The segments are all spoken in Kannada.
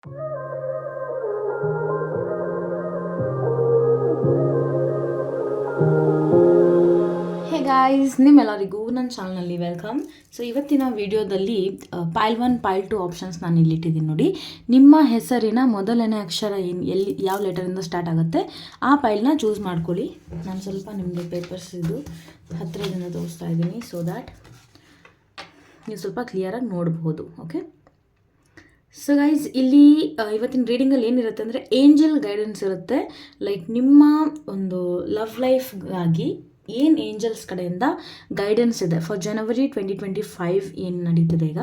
ಹೇ ಗಾಯ್ಸ್ ನಿಮ್ಮೆಲ್ಲರಿಗೂ ನನ್ನ ಚಾನಲ್ನಲ್ಲಿ ವೆಲ್ಕಮ್ ಸೊ ಇವತ್ತಿನ ವಿಡಿಯೋದಲ್ಲಿ pile one pile two options ನಾನು ಇಲ್ಲಿಟ್ಟಿದ್ದೀನಿ ನೋಡಿ. ನಿಮ್ಮ ಹೆಸರಿನ ಮೊದಲನೇ ಅಕ್ಷರ ಏನು, ಎಲ್ಲಿ, ಯಾವ ಲೆಟರಿಂದ ಸ್ಟಾರ್ಟ್ ಆಗುತ್ತೆ? ಆ ಪೈಲ್ನ ಚೂಸ್ ಮಾಡ್ಕೊಳ್ಳಿ. ನಾನು ಸ್ವಲ್ಪ ನಿಮಗೆ ಪೇಪರ್ಸ್ ಇದು ಹತ್ತಿರದಿಂದ ತೋರಿಸ್ತಾ ಇದ್ದೀನಿ ಸೊ ದ್ಯಾಟ್ ನೀವು ಸ್ವಲ್ಪ ಕ್ಲಿಯರಾಗಿ ನೋಡ್ಬೋದು ಓಕೆ ಸೊ ಗೈಸ್ ಇಲ್ಲಿ ಇವತ್ತಿನ ರೀಡಿಂಗಲ್ಲಿ ಏನಿರುತ್ತೆ ಅಂದರೆ ಏಂಜಲ್ ಗೈಡೆನ್ಸ್ ಇರುತ್ತೆ. ಲೈಕ್ ನಿಮ್ಮ ಒಂದು ಲವ್ ಲೈಫ್ಗಾಗಿ ಏನು ಏಂಜಲ್ಸ್ ಕಡೆಯಿಂದ ಗೈಡೆನ್ಸ್ ಇದೆ? For January twenty twenty five ಏನು ನಡೀತಿದೆ ಈಗ?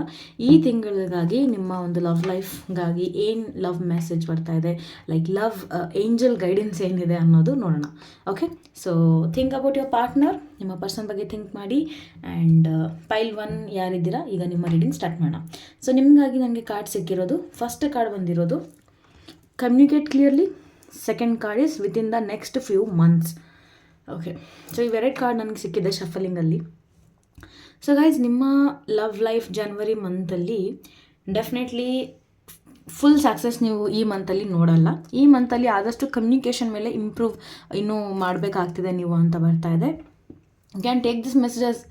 ಈ ತಿಂಗಳಿಗಾಗಿ ನಿಮ್ಮ ಒಂದು ಲವ್ ಲೈಫ್ಗಾಗಿ ಏನು ಲವ್ ಮೆಸೇಜ್ ಬರ್ತಾ ಇದೆ? ಲೈಕ್ ಲವ್ ಏಂಜಲ್ ಗೈಡೆನ್ಸ್ ಏನಿದೆ ಅನ್ನೋದು ನೋಡೋಣ. Okay so think about your partner ನಿಮ್ಮ ಪರ್ಸನ್ ಬಗ್ಗೆ ಥಿಂಕ್ ಮಾಡಿ. ಆ್ಯಂಡ್ ಪೈಲ್ ಒನ್ ಯಾರಿದ್ದೀರಾ? ಈಗ ನಿಮ್ಮ ರೀಡಿಂಗ್ ಸ್ಟಾರ್ಟ್ ಮಾಡೋಣ. ಸೊ ನಿಮಗಾಗಿ ನನಗೆ ಕಾರ್ಡ್ ಸಿಕ್ಕಿರೋದು. ಫಸ್ಟ್ ಕಾರ್ಡ್ ಬಂದಿರೋದು. Communicate clearly second card is within the next few months okay so ಇವೆರಡು ಕಾರ್ಡ್ ನನಗೆ ಸಿಕ್ಕಿದೆ ಶಫಲಿಂಗಲ್ಲಿ ಸೊ ಗೈಸ್ ನಿಮ್ಮ ಲವ್ ಲೈಫ್ ಜನವರಿ ಮಂತಲ್ಲಿ ಡೆಫಿನೆಟ್ಲಿ ಫುಲ್ ಸಕ್ಸಸ್ ನೀವು ಈ ಮಂತಲ್ಲಿ ನೋಡಲ್ಲ. ಈ ಮಂತಲ್ಲಿ ಆದಷ್ಟು ಕಮ್ಯುನಿಕೇಷನ್ ಮೇಲೆ ಇಂಪ್ರೂವ್ ಇನ್ನೂ ಮಾಡಬೇಕಾಗ್ತಿದೆ ನೀವು ಅಂತ ಬರ್ತಾ ಇದೆ. ಕ್ಯಾನ್ ಟೇಕ್ ದಿಸ್ ಮೆಸೇಜಸ್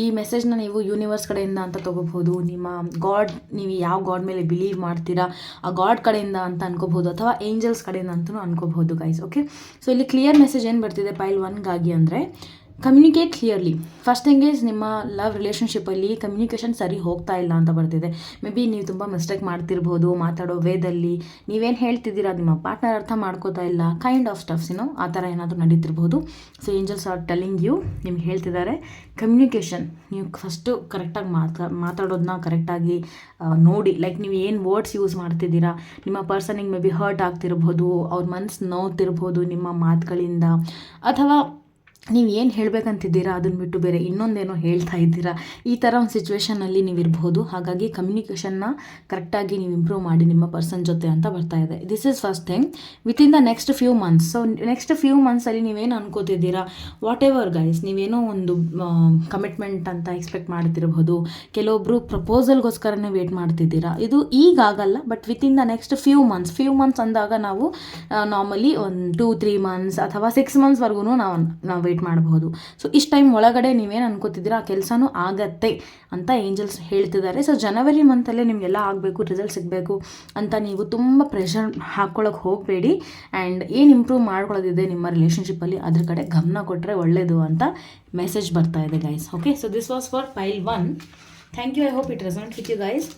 ಈ ಮೆಸೇಜ್ನ ನೀವು ಯೂನಿವರ್ಸ್ ಕಡೆಯಿಂದ ಅಂತ ತೊಗೋಬೋದು ನಿಮ್ಮ ಗಾಡ್ ನೀವು ಯಾವ ಗಾಡ್ ಮೇಲೆ ಬಿಲೀವ್ ಮಾಡ್ತೀರಾ, ಆ ಗಾಡ್ ಕಡೆಯಿಂದ ಅಂತ ಅನ್ಕೋಬೋದು ಅಥವಾ ಏಂಜಲ್ಸ್ ಕಡೆಯಿಂದ ಅಂತಲೂ ಅನ್ಕೋಬಹುದು ಗೈಸ್ ಓಕೆ ಸೊ ಇಲ್ಲಿ ಕ್ಲಿಯರ್ ಮೆಸೇಜ್ ಏನು ಬರ್ತಿದೆ? ಪೈಲ್ ಒನ್ಗಾಗಿ ಅಂದರೆ ಕಮ್ಯುನಿಕೇಟ್ ಕ್ಲಿಯರ್ಲಿ ಫಸ್ಟ್ ಥಿಂಗ್ ನಿಮ್ಮ ಲವ್ ರಿಲೇಷನ್ಶಿಪ್ಪಲ್ಲಿ ಕಮ್ಯುನಿಕೇಷನ್ ಸರಿ ಹೋಗ್ತಾ ಇಲ್ಲ ಅಂತ ಬರ್ತಿದೆ. ಮೇ ಬಿ ನೀವು ತುಂಬ ಮಿಸ್ಟೇಕ್ ಮಾಡ್ತಿರ್ಬೋದು, ಮಾತಾಡೋ ವೇದಲ್ಲಿ ನೀವೇನು ಹೇಳ್ತಿದ್ದೀರಾ, ನಿಮ್ಮ ಪಾರ್ಟ್ನರ್ ಅರ್ಥ ಮಾಡ್ಕೋತಾ ಇಲ್ಲ ಕೈಂಡ್ ಆಫ್ ಸ್ಟಫ್ಸ್ ಏನೋ ಆ ಥರ ಏನಾದರೂ ನಡೀತಿರ್ಬೋದು. So angels are telling you ನಿಮ್ಗೆ ಹೇಳ್ತಿದ್ದಾರೆ ಕಮ್ಯುನಿಕೇಷನ್ ನೀವು ಫಸ್ಟು ಕರೆಕ್ಟಾಗಿ ಮಾತಾ ಮಾತಾಡೋದನ್ನ ಕರೆಕ್ಟಾಗಿ ನೋಡಿ. ಲೈಕ್ ನೀವು ಏನು ವರ್ಡ್ಸ್ ಯೂಸ್ ಮಾಡ್ತಿದ್ದೀರಾ, ನಿಮ್ಮ ಪರ್ಸನಿಗೆ ಮೇ ಬಿ ಹರ್ಟ್ ಆಗ್ತಿರ್ಬೋದು, ಅವ್ರ ಮನ್ಸು ನೋವ್ತಿರ್ಬೋದು ನಿಮ್ಮ ಮಾತುಗಳಿಂದ. ಅಥವಾ ನೀವು ಏನು ಹೇಳಬೇಕಂತಿದ್ದೀರಾ? ಅದನ್ನ ಬಿಟ್ಟು ಬೇರೆ ಇನ್ನೊಂದೇನೋ ಹೇಳ್ತಾ ಇದ್ದೀರಾ? ಈ ಥರ ಒಂದು ಸಿಚುವೇಷನಲ್ಲಿ ನೀವು ಇರ್ಬೋದು. ಹಾಗಾಗಿ ಕಮ್ಯುನಿಕೇಷನ್ನ ಕರೆಕ್ಟಾಗಿ ನೀವು ಇಂಪ್ರೂವ್ ಮಾಡಿ ನಿಮ್ಮ ಪರ್ಸನ್ ಜೊತೆ ಅಂತ ಬರ್ತಾ ಇದೆ. This is first thing within the next few months so next few ಮಂತ್ಸಲ್ಲಿ ನೀವೇನು ಅನ್ಕೋತಿದ್ದೀರಾ? ವಾಟ್ ಎವರ್ ಗೈಸ್ ನೀವೇನೋ ಒಂದು ಕಮಿಟ್ಮೆಂಟ್ ಅಂತ ಎಕ್ಸ್ಪೆಕ್ಟ್ ಮಾಡ್ತಿರ್ಬೋದು. ಕೆಲವೊಬ್ಬರು ಪ್ರಪೋಸಲ್ಗೋಸ್ಕರನೇ ವೇಟ್ ಮಾಡ್ತಿದ್ದೀರಾ? ಇದು ಈಗ ಆಗಲ್ಲ but within the next few months few months ಅಂದಾಗ ನಾವು ನಾರ್ಮಲಿ ಒಂದು ಟೂ ತ್ರೀ ಮಂತ್ಸ್ ಅಥವಾ ಸಿಕ್ಸ್ ಮಂತ್ಸ್ವರೆಗೂ ನಾವು ನಾವು ವೇಟ್ ಮಾಡಬಹುದು. ಸೊ ಇಷ್ಟು ಟೈಮ್ ಒಳಗಡೆ ನೀವೇನು ಅನ್ಕೋತಿದ್ದೀರಾ, ಆ ಕೆಲಸನೂ ಆಗತ್ತೆ ಅಂತ ಏಂಜಲ್ಸ್ ಹೇಳ್ತಿದ್ದಾರೆ. ಸೊ ಜನವರಿ ಮಂತಲ್ಲೇ ನಿಮಗೆಲ್ಲ ಆಗಬೇಕು ರಿಸಲ್ಟ್ ಸಿಗಬೇಕು ಅಂತ ನೀವು ತುಂಬ ಪ್ರೆಷರ್ ಹಾಕ್ಕೊಳ್ಳೋಕೆ ಹೋಗಬೇಡಿ. ಆ್ಯಂಡ್ ಏನು ಇಂಪ್ರೂವ್ ಮಾಡ್ಕೊಳ್ಳೋದಿದೆ ನಿಮ್ಮ ರಿಲೇಷನ್ಶಿಪ್ಪಲ್ಲಿ ಅದ್ರ ಕಡೆ ಗಮನ ಕೊಟ್ಟರೆ ಒಳ್ಳೆಯದು ಅಂತ ಮೆಸೇಜ್ ಬರ್ತಾ ಇದೆ guys okay so this was for pile one thank you I hope it result with you guys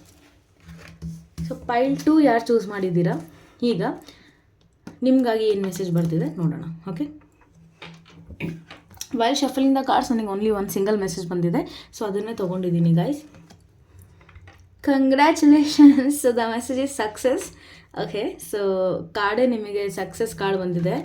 so pile two ಯಾರು ಚೂಸ್ ಮಾಡಿದ್ದೀರಾ? ಈಗ ನಿಮಗಾಗಿ ಏನು ಮೆಸೇಜ್ ಬರ್ತಿದೆ ನೋಡೋಣ. ಓಕೆ ವೈಲ್ ಶಫಲಿಂದ ಕಾರ್ಡ್ಸ್ ನನಗೆ ಓನ್ಲಿ ಒಂದು ಸಿಂಗಲ್ ಮೆಸೇಜ್ ಬಂದಿದೆ. ಸೊ ಅದನ್ನೇ ತೊಗೊಂಡಿದ್ದೀನಿ guys congratulations the message is success okay so ಕಾರ್ಡೇ ನಿಮಗೆ ಸಕ್ಸಸ್ ಕಾರ್ಡ್ ಬಂದಿದೆ.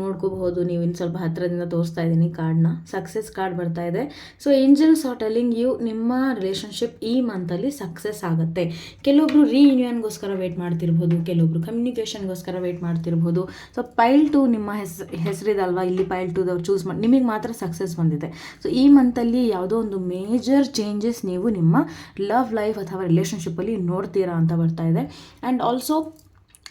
ನೋಡ್ಕೋಬಹುದು. ನೀವು ಇನ್ನು ಸ್ವಲ್ಪ ಹತ್ತಿರದಿಂದ ತೋರಿಸ್ತಾ ಇದ್ದೀನಿ ಕಾರ್ಡ್ನ ಸಕ್ಸಸ್ ಕಾರ್ಡ್ ಬರ್ತಾ ಇದೆ. So angels are telling you ನಿಮ್ಮ ರಿಲೇಷನ್ಶಿಪ್ ಈ ಮಂತಲ್ಲಿ ಸಕ್ಸಸ್ ಆಗುತ್ತೆ. ಕೆಲವೊಬ್ರು ರೀಯೂನಿಯನ್ಗೋಸ್ಕರ ವೇಟ್ ಮಾಡ್ತಿರ್ಬೋದು, ಕೆಲವೊಬ್ರು ಕಮ್ಯುನಿಕೇಷನ್ಗೋಸ್ಕರ ವೇಟ್ ಮಾಡ್ತಿರ್ಬೋದು. ಸೊ ಪೈಲ್ ಟು ನಿಮ್ಮ ಹೆಸ್, ಹೆಸರಿದಲ್ವಾ? ಇಲ್ಲಿ ಪೈಲ್ ಟುದವ್ರು ಚೂಸ್ ಮಾಡಿ, ನಿಮಗೆ ಮಾತ್ರ ಸಕ್ಸಸ್ ಬಂದಿದೆ. ಸೊ ಈ ಮಂತಲ್ಲಿ ಯಾವುದೋ ಒಂದು ಮೇಜರ್ ಚೇಂಜಸ್ ನೀವು ನಿಮ್ಮ ಲವ್ ಲೈಫ್ ಅಥವಾ ರಿಲೇಷನ್ಶಿಪ್ಪಲ್ಲಿ ನೋಡ್ತೀರಾ ಅಂತ ಬರ್ತಾ ಇದೆ. ಆ್ಯಂಡ್ ಆಲ್ಸೋ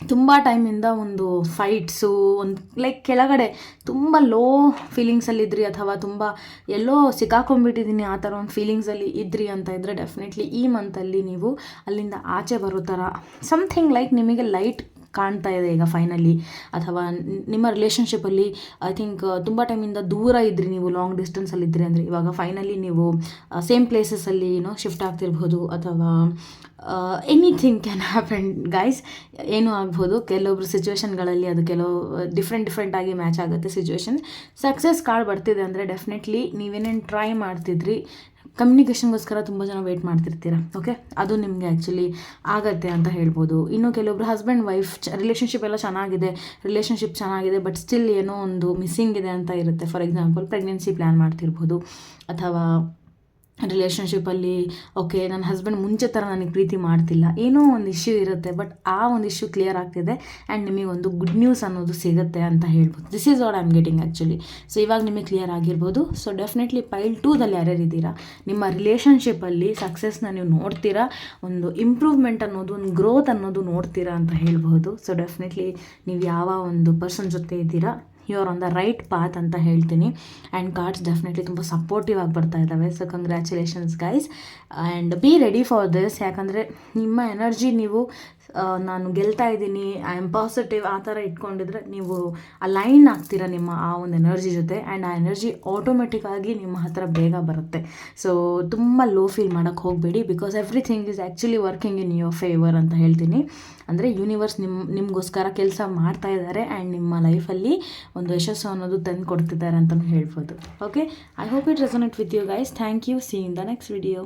ತುಂಬ ಟೈಮಿಂದ ಒಂದು ಫೈಟ್ಸು ಒಂದು ಲೈಕ್ ಕೆಳಗಡೆ ತುಂಬ ಲೋ ಫೀಲಿಂಗ್ಸಲ್ಲಿದ್ರಿ ಅಥವಾ ತುಂಬ ಎಲ್ಲೋ ಸಿಕ್ಕಾಕೊಂಡ್ಬಿಟ್ಟಿದ್ದೀನಿ ಆ ಥರ ಒಂದು ಫೀಲಿಂಗ್ಸಲ್ಲಿ ಇದ್ರಿ ಅಂತ ಇದ್ದರೆ ಡೆಫಿನೆಟ್ಲಿ ಈ ಮಂತಲ್ಲಿ ನೀವು ಅಲ್ಲಿಂದ ಆಚೆ ಬರೋ ಥರ ಸಮಥಿಂಗ್ ಲೈಕ್ ನಿಮಗೆ ಲೈಟ್ ಕಾಣ್ತಾ ಇದೆ ಈಗ ಫೈನಲಿ ಅಥವಾ ನಿಮ್ಮ ರಿಲೇಷನ್ಶಿಪ್ಪಲ್ಲಿ ಐ ಥಿಂಕ್ ತುಂಬ ಟೈಮಿಂದ ದೂರ ಇದ್ರಿ ನೀವು ಲಾಂಗ್ ಡಿಸ್ಟೆನ್ಸಲ್ಲಿ ಇದ್ರಿ ಅಂದರೆ ಇವಾಗ ಫೈನಲಿ ನೀವು ಸೇಮ್ ಪ್ಲೇಸಸ್ಸಲ್ಲಿ ಏನೋ ಶಿಫ್ಟ್ ಆಗ್ತಿರ್ಬೋದು ಅಥವಾ ಎನಿಥಿಂಗ್ ಕ್ಯಾನ್ ಹ್ಯಾಪನ್ ಗೈಸ್ ಏನೂ ಆಗ್ಬೋದು. ಕೆಲವೊಬ್ರು ಸಿಚುವೇಶನ್ಗಳಲ್ಲಿ ಅದು ಕೆಲವು ಡಿಫ್ರೆಂಟ್ ಡಿಫ್ರೆಂಟಾಗಿ ಮ್ಯಾಚ್ ಆಗುತ್ತೆ ಸಿಚುವೇಶನ್ ಸಕ್ಸಸ್ ಕಾರ್ಡ್ ಬರ್ತಿದೆ ಅಂದರೆ ಡೆಫಿನೆಟ್ಲಿ ನೀವೇನೇನು ಟ್ರೈ ಮಾಡ್ತಿದ್ರಿ ಕಮ್ಯುನಿಕೇಷನ್ಗೋಸ್ಕರ ತುಂಬ ಜನ ವೆಯ್ಟ್ ಮಾಡ್ತಿರ್ತೀರ? ಓಕೆ ಅದು ನಿಮಗೆ ಆ್ಯಕ್ಚುಲಿ ಆಗತ್ತೆ ಅಂತ ಹೇಳ್ಬೋದು. ಇನ್ನು ಕೆಲವೊಬ್ರು ಹಸ್ಬೆಂಡ್ ವೈಫ್ ಚ ರಿಲೇಷನ್ಶಿಪ್ ಎಲ್ಲ ಚೆನ್ನಾಗಿದೆ ರಿಲೇಷನ್ಶಿಪ್ ಚೆನ್ನಾಗಿದೆ ಬಟ್ ಸ್ಟಿಲ್ ಏನೋ ಒಂದು ಮಿಸ್ಸಿಂಗ್ ಇದೆ ಅಂತ ಇರುತ್ತೆ. ಫಾರ್ ಎಕ್ಸಾಂಪಲ್ ಪ್ರೆಗ್ನೆನ್ಸಿ ಪ್ಲ್ಯಾನ್ ಮಾಡ್ತಿರ್ಬೋದು, ಅಥವಾ ರಿಲೇಷನ್ಶಿಪ್ಪಲ್ಲಿ ಓಕೆ ನನ್ನ ಹಸ್ಬೆಂಡ್ ಮುಂಚೆ ಥರ ನನಗೆ ಪ್ರೀತಿ ಮಾಡ್ತಿಲ್ಲ. ಏನೋ ಒಂದು ಇಶ್ಯೂ ಇರುತ್ತೆ ಬಟ್ ಆ ಒಂದು ಇಶ್ಯೂ ಕ್ಲಿಯರ್ ಆಗ್ತಿದೆ. ಆ್ಯಂಡ್ ನಿಮಗೆ ಒಂದು ಗುಡ್ ನ್ಯೂಸ್ ಅನ್ನೋದು ಸಿಗುತ್ತೆ ಅಂತ ಹೇಳ್ಬೋದು. This is what I am getting actually so ಇವಾಗ ನಿಮಗೆ ಕ್ಲಿಯರ್ ಆಗಿರ್ಬೋದು. ಸೊ ಡೆಫಿನೆಟ್ಲಿ ಪೈಲ್ ಟೂದಲ್ಲಿ ಯಾರ್ಯಾರು ಇದ್ದೀರಾ? ನಿಮ್ಮ ರಿಲೇಷನ್ಶಿಪ್ಪಲ್ಲಿ ಸಕ್ಸಸ್ನ ನೀವು ನೋಡ್ತೀರಾ? ಒಂದು ಇಂಪ್ರೂವ್ಮೆಂಟ್ ಅನ್ನೋದು, ಒಂದು ಗ್ರೋತ್ ಅನ್ನೋದು ನೋಡ್ತೀರಾ ಅಂತ ಹೇಳ್ಬೋದು. ಸೊ ಡೆಫಿನೆಟ್ಲಿ ನೀವು ಯಾವ ಒಂದು ಪರ್ಸನ್ ಜೊತೆ ಇದ್ದೀರಾ? You are on the right path ಅಂತ ಹೇಳ್ತೀನಿ. ಆ್ಯಂಡ್ ಕಾರ್ಡ್ಸ್ ಡೆಫಿನೆಟ್ಲಿ ತುಂಬ ಸಪೋರ್ಟಿವ್ ಆಗಿ ಬರ್ತಾ ಇದ್ದಾವೆ so congratulations guys and be ready for this ಯಾಕಂದರೆ ನಿಮ್ಮ ಎನರ್ಜಿ ನೀವು ನಾನು ಗೆಲ್ತಾ ಇದ್ದೀನಿ ಐ ಆಮ್ ಪಾಸಿಟಿವ್ ಆ ಥರ ಇಟ್ಕೊಂಡಿದ್ರೆ ನೀವು ಅಲೈನ್ ಆಗ್ತೀರಾ ನಿಮ್ಮ ಆ ಒಂದು ಎನರ್ಜಿ ಜೊತೆ. ಆ್ಯಂಡ್ ಆ ಎನರ್ಜಿ ಆಟೋಮೆಟಿಕ್ ಆಗಿ ನಿಮ್ಮ ಹತ್ರ ಬೇಗ ಬರುತ್ತೆ. ಸೊ ತುಂಬ ಲೋ ಫೀಲ್ ಮಾಡೋಕ್ಕೆ ಹೋಗಬೇಡಿ because everything is actually working in your favour ಅಂತ ಹೇಳ್ತೀನಿ. ಅಂದರೆ ಯೂನಿವರ್ಸ್ ನಿಮ್ಮ ನಿಮಗೋಸ್ಕರ ಕೆಲಸ ಮಾಡ್ತಾ ಇದ್ದಾರೆ ಆ್ಯಂಡ್ ನಿಮ್ಮ ಲೈಫಲ್ಲಿ ಒಂದು ಯಶಸ್ಸು ಅನ್ನೋದು ತಂದು ಕೊಡ್ತಿದ್ದಾರೆ ಅಂತಲೂ ಹೇಳ್ಬೋದು. Okay I hope it resonate with you guys thank you see in the next video